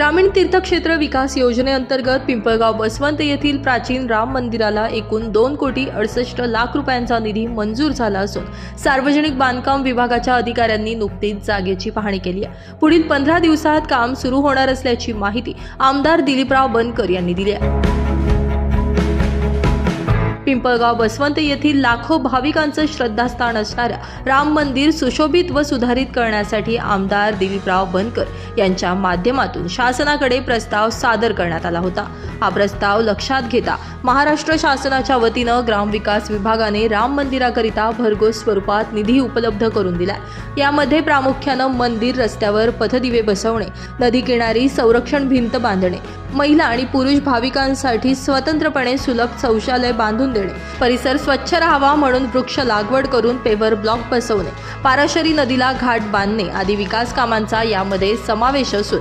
ग्रामीण तीर्थक्षेत्र विकास योजनेअंतर्गत पिंपळगाव बसवंत येथील प्राचीन राम मंदिराला एकूण दोन कोटी अडसष्ट लाख रुपयांचा निधी मंजूर झाला असून सार्वजनिक बांधकाम विभागाच्या अधिकाऱ्यांनी नुकतीच जागेची पाहणी केली आहे. पुढील पंधरा दिवसात काम सुरू होणार असल्याची माहिती आमदार दिलीपराव बनकर यांनी दिली आहे. पिंपळगाव बसवंत येथील लाखो भाविकांचं श्रद्धास्थान असणाऱ्या राम मंदिर सुशोभित व सुधारित करण्यासाठी आमदार दिलीपराव बनकर यांच्या माध्यमातून शासनाकडे प्रस्ताव सादर करण्यात आला होता. हा प्रस्ताव लक्षात घेता महाराष्ट्र शासनाच्या वतीनं ग्रामविकास विभागाने राम मंदिराकरिता भरघोस स्वरूपात निधी उपलब्ध करून दिला यामध्ये प्रामुख्यानं मंदिर रस्त्यावर पथदिवे बसवणे नदी किनारी संरक्षण भिंत बांधणे महिला आणि पुरुष भाविकांसाठी स्वतंत्रपणे सुलभ शौचालय बांधून देणे परिसर स्वच्छ राहावा म्हणून वृक्ष लागवड करून पेवर ब्लॉक बसवणे पाराशरी नदीला घाट बांधणे आदी विकास कामांचा यामध्ये समावेश असून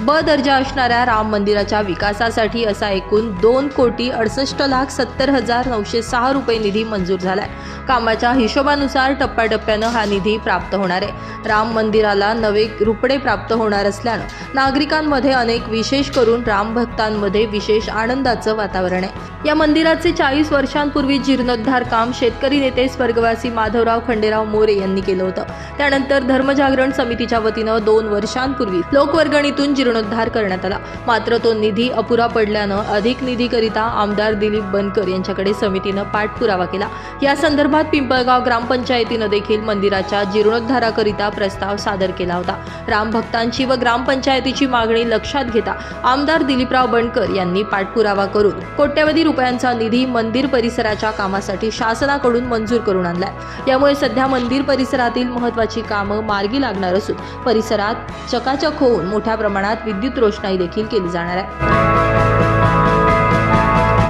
ब दर्जा असणाऱ्या राम मंदिराच्या विकासासाठी असा एकूण दोन कोटी अडसष्ट लाख सत्तर हजार नऊशे सहा रुपये निधी मंजूर झालाय. कामाच्या हिशोबानुसार टप्प्याटप्प्यानं हा निधी प्राप्त होणार आहे. राम मंदिराला नवे रुपडे प्राप्त होणार असल्यानं नागरिकांमध्ये अनेक विशेष करून राम भक्तांमध्ये विशेष आनंदाचं वातावरण आहे. या मंदिराचे चाळीस वर्षांपूर्वी जीर्णोद्धार काम शेतकरी नेते स्वर्गवासी माधवराव खंडेराव मोरे यांनी केलं होतं. त्यानंतर धर्मजागरण समितीच्या वतीनं दोन वर्षांपूर्वी लोकवर्गणीतून जीर्णोद्धार करण्यात आला. मात्र तो निधी अपुरा पडल्यानं अधिक निधीकरिता आमदार दिलीप बनकर यांच्याकडे समितीनं पाठपुरावा केला. या संदर्भात पिंपळगाव ग्रामपंचायतीनं देखील मंदिराच्या जीर्णोद्धाराकरिता प्रस्ताव सादर केला होता. राम भक्तांची व ग्रामपंचायतीची मागणी लक्षात घेता आमदार दिलीपराव बनकर यांनी पाठपुरावा करून कोट्यवधी रुपयांचा निधी मंदिर परिसराच्या कामासाठी शासनाकडून मंजूर करून आणलाय. यामुळे सध्या मंदिर परिसरातील महत्त्वाची कामं मार्गी लागणार असून परिसरात चकाचक होऊन मोठ्या प्रमाणात विद्युत रोषणाई देखील केली जाणार आहे.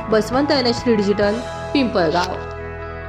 Basavant N H digital Pimpalgaon.